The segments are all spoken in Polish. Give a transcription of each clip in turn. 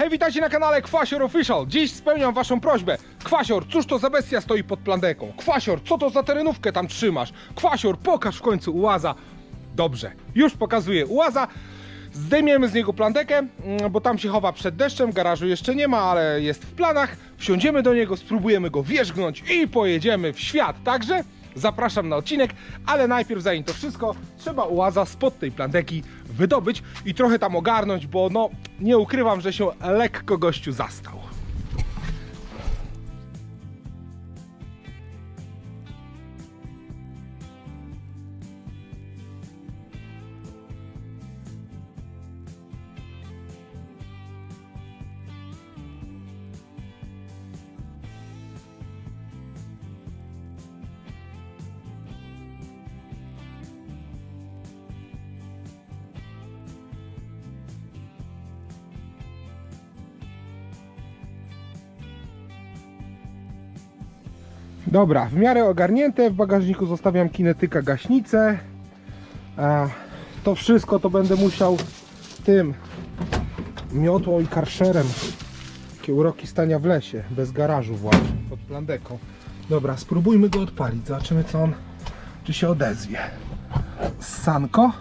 Hej, witajcie na kanale Kwasior Official. Dziś spełniam waszą prośbę. Kwasior, cóż to za bestia stoi pod plandeką? Kwasior, co to za terenówkę tam trzymasz? Kwasior, pokaż w końcu ułaza. Dobrze, już pokazuję ułaza. Zdejmiemy z niego plandekę, mm, bo tam się chowa przed deszczem, garażu jeszcze nie ma, ale jest w planach. Wsiądziemy do niego, spróbujemy go wierzgnąć i pojedziemy w świat. Także zapraszam na odcinek, ale najpierw zanim to wszystko, trzeba ułaza spod tej plandeki wydobyć i trochę tam ogarnąć, bo no nie ukrywam, że się lekko gościu zastał. Dobra, w miarę ogarnięte. W bagażniku zostawiam kinetyka gaśnicę. A to wszystko to będę musiał tym miotłą i karszerem. Takie uroki stania w lesie, bez garażu właśnie, pod plandeką. Dobra, spróbujmy go odpalić. Zobaczymy co on, czy się odezwie. Sanko.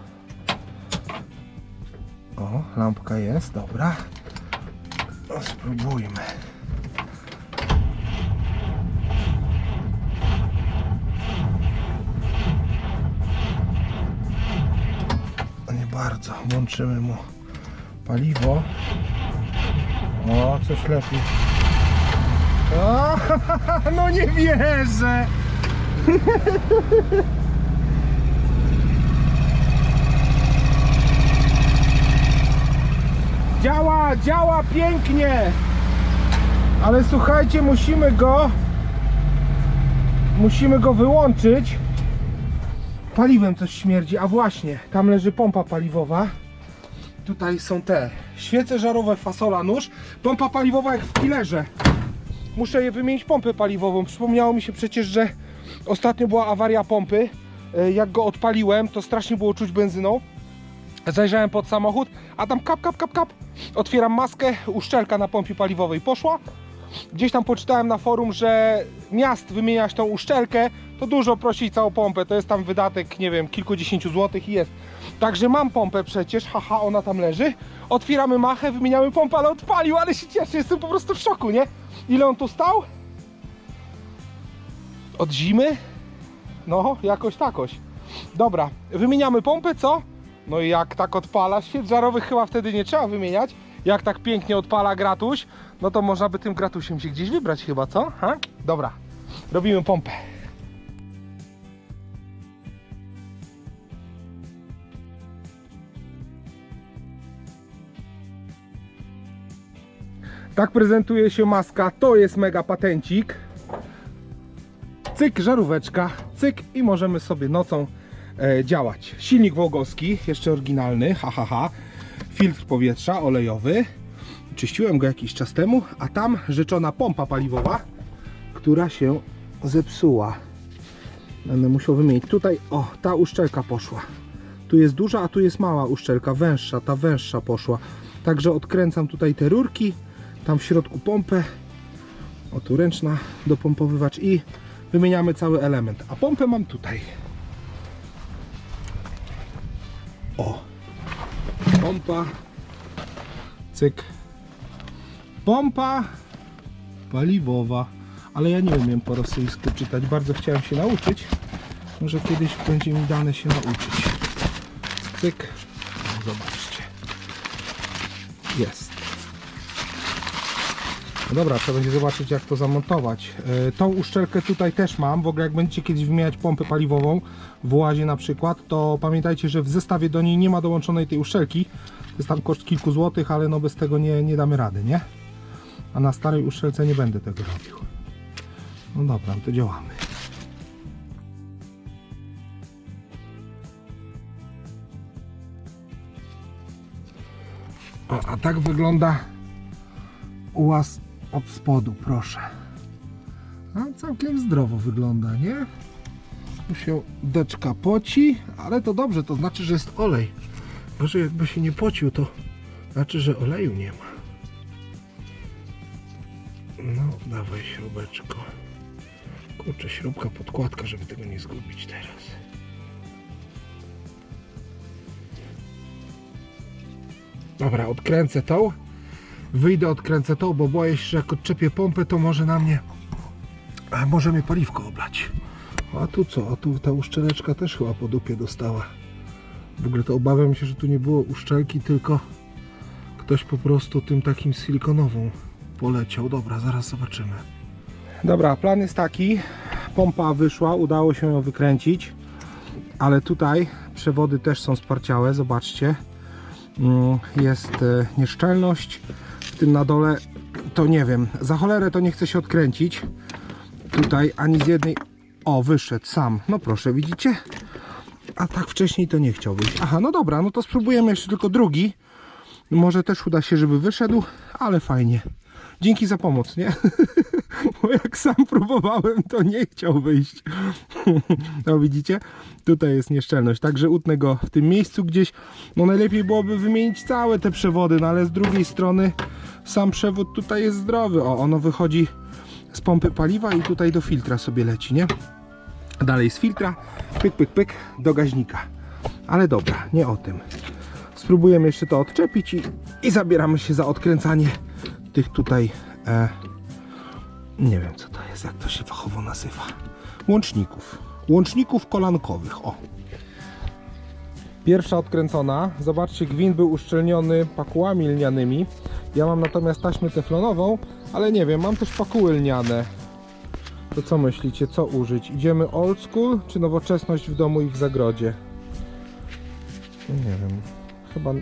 O, lampka jest, dobra. No, spróbujmy. Bardzo. Włączymy mu paliwo. O, coś lepiej. O, no nie wierzę. Działa, działa pięknie. Ale słuchajcie, musimy go musimy go wyłączyć paliwem coś śmierdzi, a właśnie, tam leży pompa paliwowa. Tutaj są te świece żarowe, fasola, nóż. Pompa paliwowa jak w killerze. Muszę je wymienić pompę paliwową. Przypomniało mi się przecież, że ostatnio była awaria pompy. E, Jak go odpaliłem, to strasznie było czuć benzyną. Zajrzałem pod samochód, a tam kap, kap, kap, kap. Otwieram maskę, uszczelka na pompie paliwowej poszła. Gdzieś tam poczytałem na forum, że miast wymieniać tą uszczelkę, to dużo prosić całą pompę. To jest tam wydatek, nie wiem, kilkudziesięciu złotych i jest. Także mam pompę przecież, haha, ona tam leży. Otwieramy machę, wymieniamy pompę, ale odpalił, ale się cieszę, jestem po prostu w szoku, nie? Ile on tu stał? Od zimy? No, jakoś takoś. Dobra, wymieniamy pompę, co? No i jak tak odpala, świec żarowych chyba wtedy nie trzeba wymieniać. Jak tak pięknie odpala gratuś, no to można by tym gratusiem się gdzieś wybrać chyba, co? Ha? Dobra, robimy pompę. Tak prezentuje się maska, to jest mega patencik. Cyk, żaróweczka, cyk i możemy sobie nocą e, działać. Silnik wołgowski, jeszcze oryginalny, hahaha. Ha, ha. Filtr powietrza olejowy. Czyściłem go jakiś czas temu, a tam rzeczona pompa paliwowa, która się zepsuła. Będę musiał wymienić. Tutaj, o, ta uszczelka poszła. Tu jest duża, a tu jest mała uszczelka, węższa, ta węższa poszła. Także odkręcam tutaj te rurki, tam w środku pompę. O, tu ręczna dopompowywacz i wymieniamy cały element. A pompę mam tutaj. O, pompa, cyk, pompa paliwowa. Ale ja nie umiem po rosyjsku czytać. Bardzo chciałem się nauczyć. Może kiedyś będzie mi dane się nauczyć. Cyk. O, dobra, trzeba będzie zobaczyć jak to zamontować. Yy, tą uszczelkę tutaj też mam. W ogóle jak będziecie kiedyś wymieniać pompę paliwową w łazie na przykład, to pamiętajcie, że w zestawie do niej nie ma dołączonej tej uszczelki. To jest tam koszt kilku złotych, ale no bez tego nie, nie damy rady, nie? A na starej uszczelce nie będę tego robił. No dobra, to działamy. O, a tak wygląda ułaz od spodu, proszę. Całkiem zdrowo wygląda, nie? Tu się deczka poci, ale to dobrze, to znaczy, że jest olej. Może jakby się nie pocił, to znaczy, że oleju nie ma. No, dawaj śrubeczko. Kurczę, śrubka, podkładka, żeby tego nie zgubić teraz. Dobra, odkręcę tą. Wyjdę, odkręcę tą, bo boję się, że jak odczepię pompę, to może na mnie... Może mnie paliwko oblać. A tu co? A tu ta uszczeleczka też chyba po dupie dostała. W ogóle to obawiam się, że tu nie było uszczelki, tylko ktoś po prostu tym takim silikonową poleciał. Dobra, zaraz zobaczymy. Dobra, plan jest taki. Pompa wyszła, udało się ją wykręcić, ale tutaj przewody też są sparciałe, zobaczcie. Mm, Jest e, nieszczelność. Tym na dole to nie wiem. Za cholerę to nie chce się odkręcić. Tutaj ani z jednej. O, wyszedł sam. No proszę, widzicie? A tak wcześniej to nie chciał wyjść. Aha, no dobra, no to spróbujemy jeszcze tylko drugi. Może też uda się, żeby wyszedł, ale fajnie. Dzięki za pomoc, nie? Bo jak sam próbowałem, to nie chciał wyjść. No widzicie? Tutaj jest nieszczelność. Także utnę go w tym miejscu gdzieś. No najlepiej byłoby wymienić całe te przewody, no ale z drugiej strony sam przewód tutaj jest zdrowy. O, ono wychodzi z pompy paliwa i tutaj do filtra sobie leci, nie? Dalej z filtra, pyk, pyk, pyk, do gaźnika. Ale dobra, nie o tym. Spróbujemy jeszcze to odczepić i, i zabieramy się za odkręcanie tych tutaj, e, nie wiem co to jest, jak to się fachowo nazywa, łączników. Łączników kolankowych, o. Pierwsza odkręcona. Zobaczcie, gwint był uszczelniony pakułami lnianymi. Ja mam natomiast taśmę teflonową, ale nie wiem, mam też pakuły lniane. To co myślicie, co użyć? Idziemy old school, czy nowoczesność w domu i w zagrodzie? Nie wiem, chyba...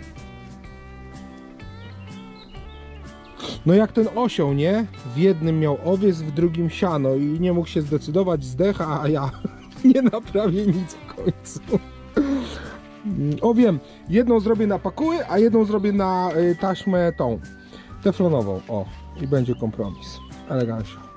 No jak ten osioł, nie? W jednym miał owiec, w drugim siano i nie mógł się zdecydować, zdecha, a ja nie naprawię nic w końcu. O wiem, jedną zrobię na pakuły, a jedną zrobię na y, taśmę tą, teflonową. O, i będzie kompromis. Elegancja.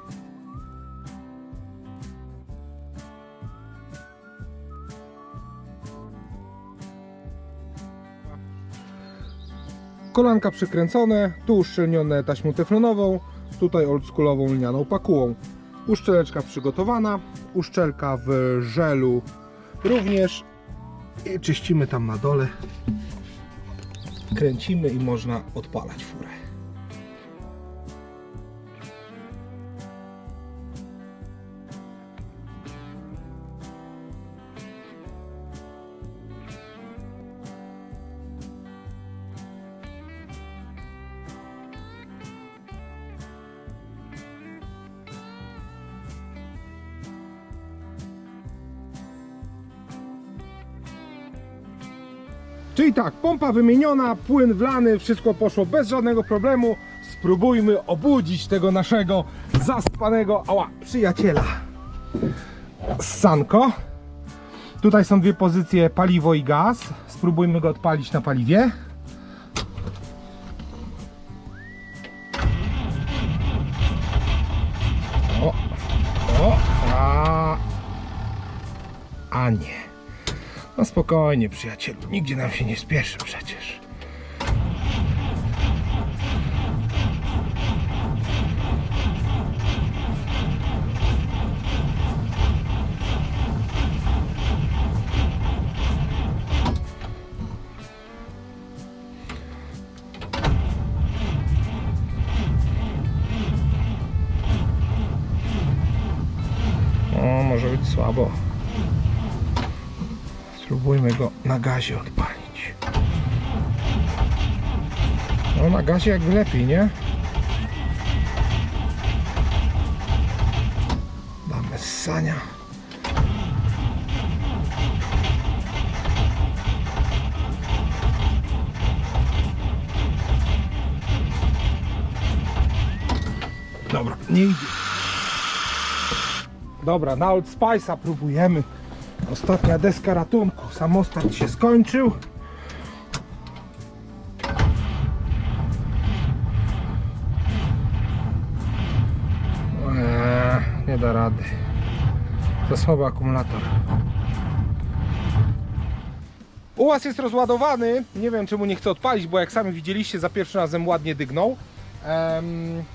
Kolanka przykręcone, tu uszczelnione taśmą teflonową, tutaj oldschoolową lnianą pakułą. Uszczeleczka przygotowana, uszczelka w żelu również i czyścimy tam na dole. Kręcimy i można odpalać furę. Czyli tak, pompa wymieniona, płyn wlany, wszystko poszło bez żadnego problemu. Spróbujmy obudzić tego naszego zaspanego ała, przyjaciela. Sanko. Tutaj są dwie pozycje paliwo i gaz. Spróbujmy go odpalić na paliwie. Spokojnie, przyjacielu. Nigdzie nam się nie spieszy przecież. O, może być słabo. Spróbujmy go na gazie odpalić. No na gazie jakby lepiej, nie? Damy ssania. Dobra, nie idzie. Dobra, na Old Spice'a próbujemy. Ostatnia deska ratunku. Samostat się skończył. Eee, nie da rady. Za słaby akumulator. Ułaz jest rozładowany. Nie wiem czemu nie chce odpalić, bo jak sami widzieliście za pierwszym razem ładnie dygnął.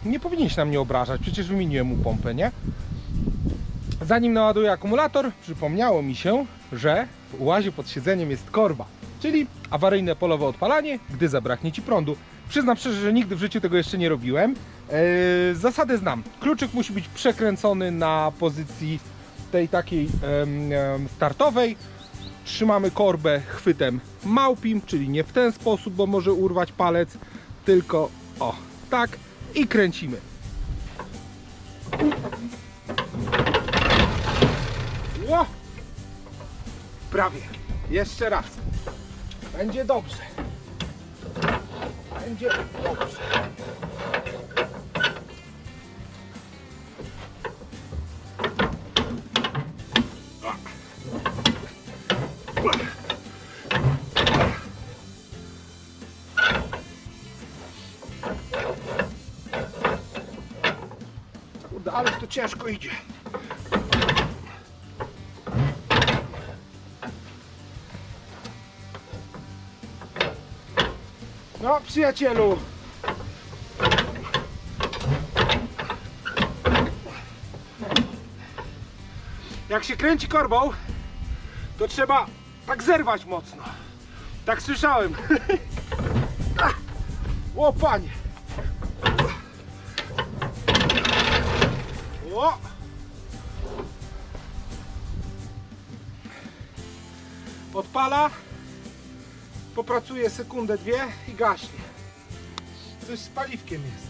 nie powinieneś na mnie obrażać, przecież wymieniłem mu pompę, nie? Zanim naładuję akumulator, przypomniało mi się, że w ułazie pod siedzeniem jest korba, czyli awaryjne polowe odpalanie, gdy zabraknie Ci prądu. Przyznam szczerze, że nigdy w życiu tego jeszcze nie robiłem. Zasadę znam. Kluczyk musi być przekręcony na pozycji tej takiej em, startowej. Trzymamy korbę chwytem małpim, czyli nie w ten sposób, bo może urwać palec, tylko o, tak i kręcimy. Ło! Prawie. Jeszcze raz. Będzie dobrze. Będzie dobrze. Kurde, ależ to ciężko idzie. No, przyjacielu. Jak się kręci korbą, to trzeba tak zerwać mocno. Tak słyszałem. O panie. O! Odpala popracuje sekundę, dwie i gaśnie. Coś z paliwkiem jest.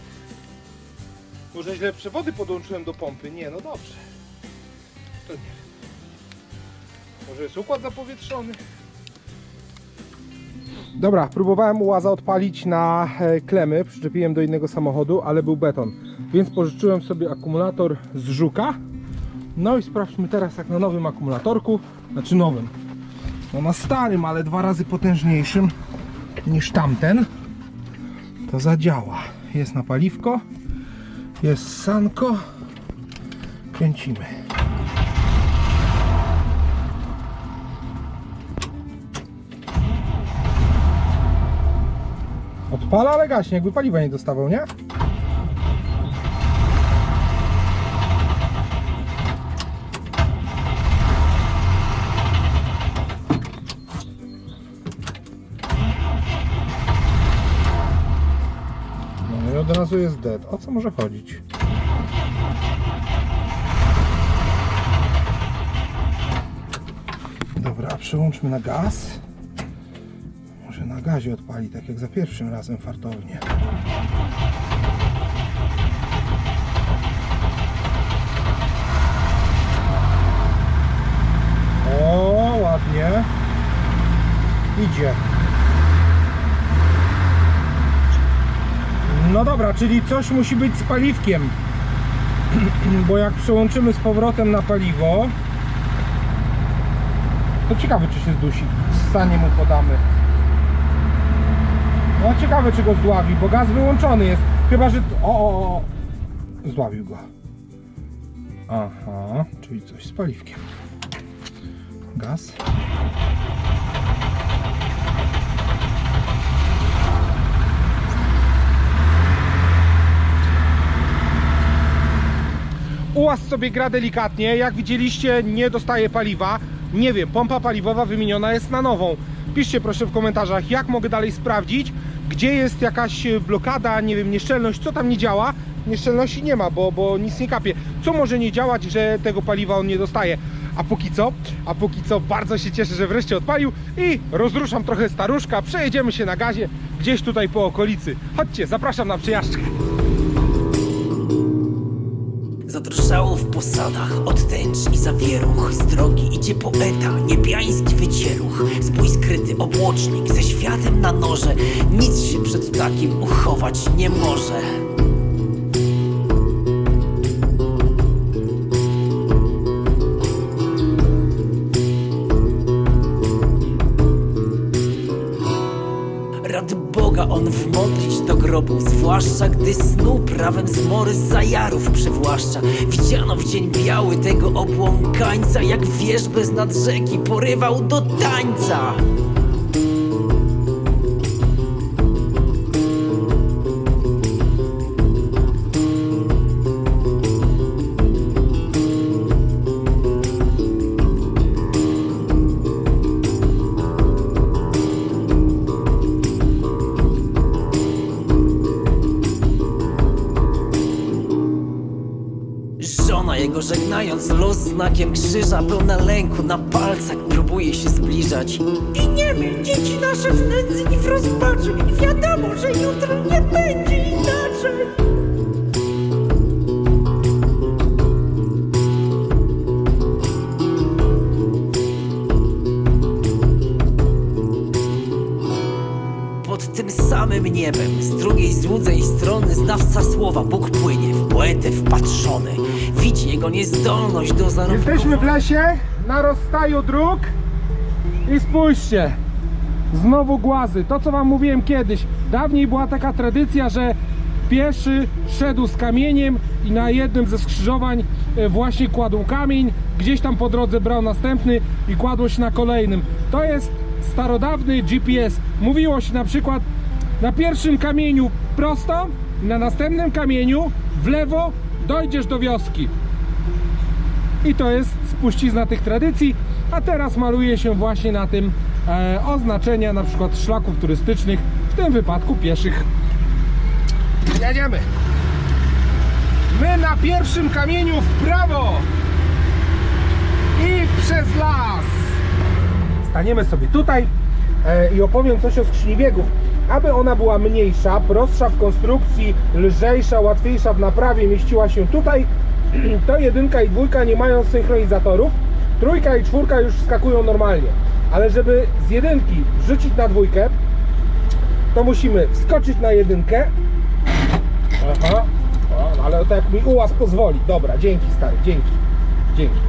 Może źle przewody podłączyłem do pompy? Nie, no dobrze. To nie wiem. Może jest układ zapowietrzony? Dobra, próbowałem ułaza odpalić na e, klemy, przyczepiłem do innego samochodu, ale był beton. Więc pożyczyłem sobie akumulator z Żuka. No i sprawdźmy teraz jak na nowym akumulatorku, znaczy nowym, no na starym, ale dwa razy potężniejszym niż tamten, to zadziała. Jest na paliwko, jest sanko, kręcimy. Odpala, ale gaśnie, jakby paliwa nie dostawał, nie? Razu jest dead. O co może chodzić? Dobra, przełączmy na gaz. Może na gazie odpali, tak jak za pierwszym razem fartownie. O, ładnie. Idzie. No dobra, czyli coś musi być z paliwkiem. Bo jak przełączymy z powrotem na paliwo, to ciekawe czy się zdusi. Stanie mu podamy. No ciekawe czy go zdławi, bo gaz wyłączony jest. Chyba, że... O, o, o. Zdławił go. Aha, czyli coś z paliwkiem. Gaz. Ułaz sobie gra delikatnie, jak widzieliście nie dostaje paliwa. Nie wiem, pompa paliwowa wymieniona jest na nową. Piszcie proszę w komentarzach, jak mogę dalej sprawdzić, gdzie jest jakaś e, blokada, nie wiem, nieszczelność, co tam nie działa. Nieszczelności nie ma, bo, bo nic nie kapie. Co może nie działać, że tego paliwa on nie dostaje? A póki co, a póki co bardzo się cieszę, że wreszcie odpalił i rozruszam trochę staruszka, przejedziemy się na gazie gdzieś tutaj po okolicy. Chodźcie, zapraszam na przejażdżkę. Zadrżało w posadach. Od tęcz i zawieruch Z drogi idzie poeta, niebiański wycieruch Zbój skryty obłocznik ze światem na noże. Nic się przed takim uchować nie może Zwłaszcza gdy snu prawem zmory zajarów przywłaszcza. Widziano w dzień biały tego obłąkańca Jak wierzbę z nad rzeki porywał do tańca Żegnając los znakiem krzyża Pełna lęku na palcach Próbuje się zbliżać. I nie wiem, dzieci nasze w nędzy i w rozpaczy. I wiadomo, że jutro nie będzie inaczej. Pod tym samym niebem, z drugiej złudzej strony znawca słowa Bóg płynie w poetę wpatrzony Jego niezdolność do zarobku Jesteśmy w lesie, na rozstaju dróg i spójrzcie, znowu głazy. To co wam mówiłem kiedyś, dawniej była taka tradycja, że pieszy szedł z kamieniem i na jednym ze skrzyżowań e, właśnie kładł kamień, gdzieś tam po drodze brał następny i kładło się na kolejnym. To jest starodawny GPS. Mówiło się na przykład na pierwszym kamieniu prosto, na następnym kamieniu w lewo dojdziesz do wioski. I to jest spuścizna tych tradycji, a teraz maluje się właśnie na tym e, oznaczenia na przykład szlaków turystycznych, w tym wypadku pieszych. Jedziemy! My na pierwszym kamieniu w prawo i przez las. Staniemy sobie tutaj e, i opowiem coś o skrzyni biegów. Aby ona była mniejsza, prostsza w konstrukcji, lżejsza, łatwiejsza w naprawie, mieściła się tutaj, to jedynka i dwójka nie mają synchronizatorów. Trójka i czwórka już wskakują normalnie. Ale żeby z jedynki wrzucić na dwójkę, to musimy wskoczyć na jedynkę. Aha. O, ale to jak mi ułaz pozwoli. Dobra, dzięki stary, dzięki. Dzięki.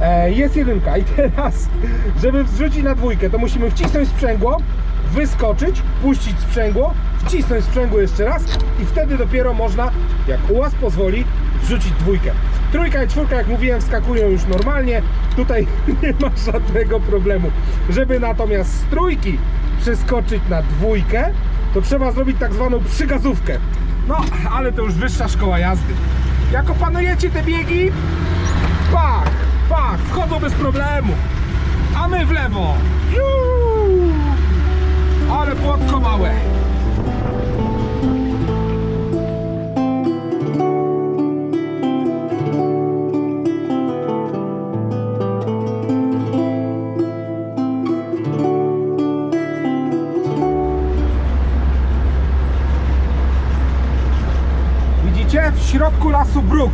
E, jest jedynka i teraz, żeby wrzucić na dwójkę, to musimy wcisnąć sprzęgło, wyskoczyć, puścić sprzęgło, wcisnąć sprzęgło jeszcze raz i wtedy dopiero można, jak ułaz pozwoli, wrzucić dwójkę. Trójka i czwórka, jak mówiłem, wskakują już normalnie. Tutaj nie ma żadnego problemu. Żeby natomiast z trójki przeskoczyć na dwójkę, to trzeba zrobić tak zwaną przygazówkę. No, ale to już wyższa szkoła jazdy. Jak opanujecie te biegi, Pach, pach, wchodzą bez problemu. A my w lewo. Juuu. Ale płotko małe. Widzicie? W środku lasu Bruk.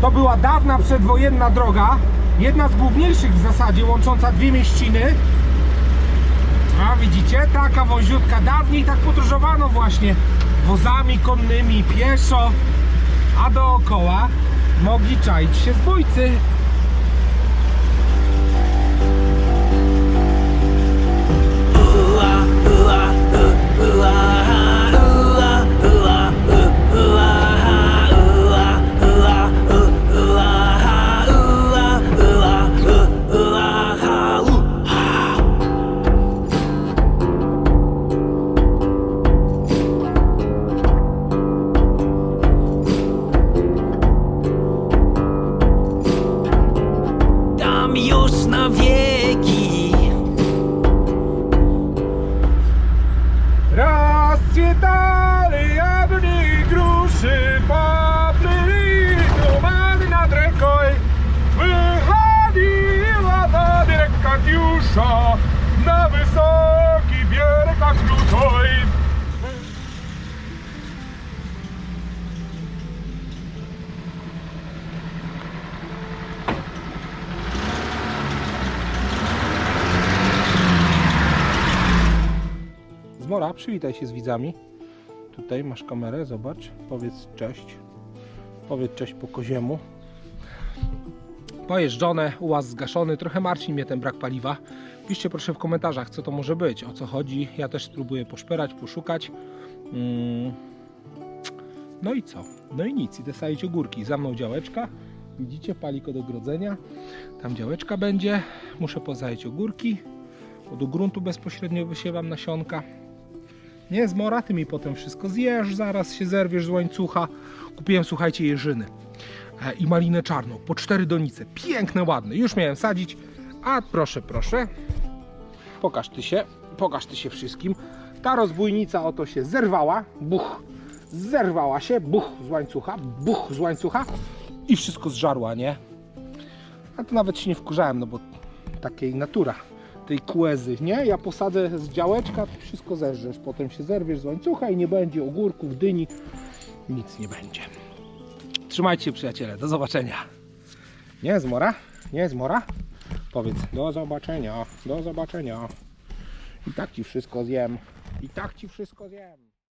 To była dawna przedwojenna droga. Jedna z główniejszych w zasadzie, łącząca dwie mieściny. Widzicie? Taka wąziutka. Dawniej tak podróżowano właśnie wozami konnymi, pieszo. A dookoła mogli czaić się zbójcy. Zmora, przywitaj się z widzami. Tutaj masz kamerę, zobacz. Powiedz cześć. Powiedz cześć po koziemu. Pojeżdżone, ułaz zgaszony. Trochę martwi mnie ten brak paliwa. Piszcie proszę w komentarzach, co to może być, o co chodzi. Ja też spróbuję poszperać, poszukać. Mm. No i co? No i nic. Idę sadzić ogórki. Za mną działeczka. Widzicie, paliko do grodzenia. Tam działeczka będzie. Muszę pozajić ogórki. Bo do gruntu bezpośrednio wysiewam nasionka. Nie zmora, ty mi potem wszystko zjesz, zaraz się zerwiesz z łańcucha. Kupiłem, słuchajcie, jeżyny e, i malinę czarną, po cztery donice. Piękne, ładne. Już miałem sadzić, a proszę, proszę. Pokaż ty się, pokaż ty się wszystkim. Ta rozbójnica oto się zerwała, buch, zerwała się, buch z łańcucha, buch z łańcucha i wszystko zżarła, nie? A to nawet się nie wkurzałem, no bo takiej natura tej kłezy, nie? Ja posadzę z działeczka, to wszystko zeżrzesz, potem się zerwiesz z łańcucha i nie będzie ogórków, dyni, nic nie będzie. Trzymajcie się przyjaciele, do zobaczenia. Nie jest mora? Nie jest mora? Powiedz, do zobaczenia, do zobaczenia. I tak ci wszystko zjem. I tak ci wszystko zjem.